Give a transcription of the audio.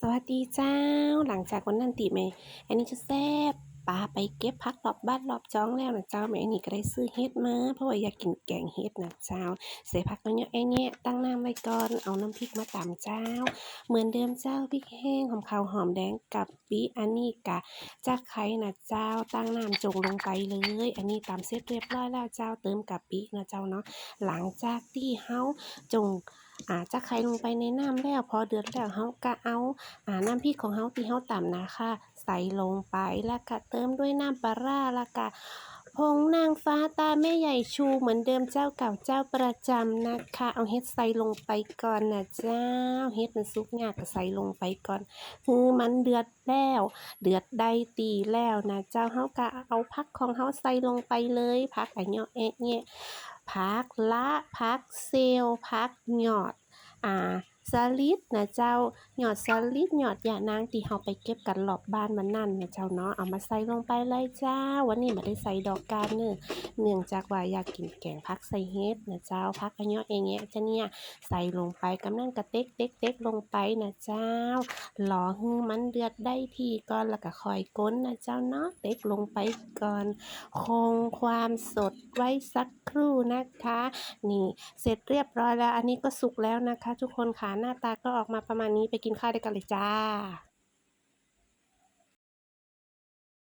สวัสดีเจ้า หลังจากวันนั้นติแม่อันนี้จะแซ่บปาไปเก็บผักรอบบ้านรอบจ้องแล้วนะเจ้าแม่อันนี้ก็ได้ซื้อเฮ็ดมาเพราะว่าอยากกินแกงเฮ็ดนะเจ้าใส่ผักตัวเนี้ยไอ้เนี่ยตั้งน้ำไว้ก่อนเอาน้ำพริกมาตำเจ้า เหมือนเดิมเจ้าพริกแห้งหอมขาวหอมแดงกับปีอันนี้กะจากไข่นะเจ้าตั้งน้ำจงลงไปเลย อันนี้ตำเสร็จเรียบร้อยแล้วเจ้าเติมกับปีนะเจ้าเนาะหลังจากที่เฮาจง อาจะไข่ลงไปในน้ำแล้วพอเดือดแล้วเฮาก็เอาอ่าน้ำพริกของเฮาที่เฮาตำนะคะใส่ลงไปแล้วก็เติมด้วยน้ำปลาร้าแล้วก็ผงนางฟ้าตาแม่ใหญ่ชูเหมือนเดิมเจ้าเก่าเจ้าประจำนะคะ เอาเฮ็ดใส่ลงไปก่อนนะเจ้าเฮ็ดมันสุกยากก็ใส่ลงไปก่อน คือมันเดือดแล้ว เดือดได้ตีแล้วนะเจ้าเฮาก็เอาผักของเฮาใส่ลงไปเลยผักอันเนาะเอ๊ะเนี่ย พักละพักเซลล์พักหยอดอ่า สลิดนะเจ้าหยอดสลิดหยอดยานางที่เฮาไปเก็บกันรอบบ้านมันนั่นนะเจ้าเนาะเอามาใส่ลงไปเลยเจ้า วันนี้มาได้ใส่ดอกกาเนื้อเนื่องจากว่าอยากกินแกงพักใส่เฮ็ดนะเจ้าพักอันเนาะเองเงี้ยจะเนี่ยใส่ลงไปกำลังกระเต็กเต็กเต็กลงไปนะเจ้ารอให้มันเดือดได้ที่ก่อนแล้วก็คอยก้นนะเจ้าเนาะเต็กลงไปก่อน คงความสดไว้สักครู่นะคะ นี่เสร็จเรียบร้อยแล้ว อันนี้ก็สุกแล้วนะคะ ทุกคนค่ะหน้าตาก็ออกมาประมาณนี้ไปกินข้าวด้วยกันเลยจ้า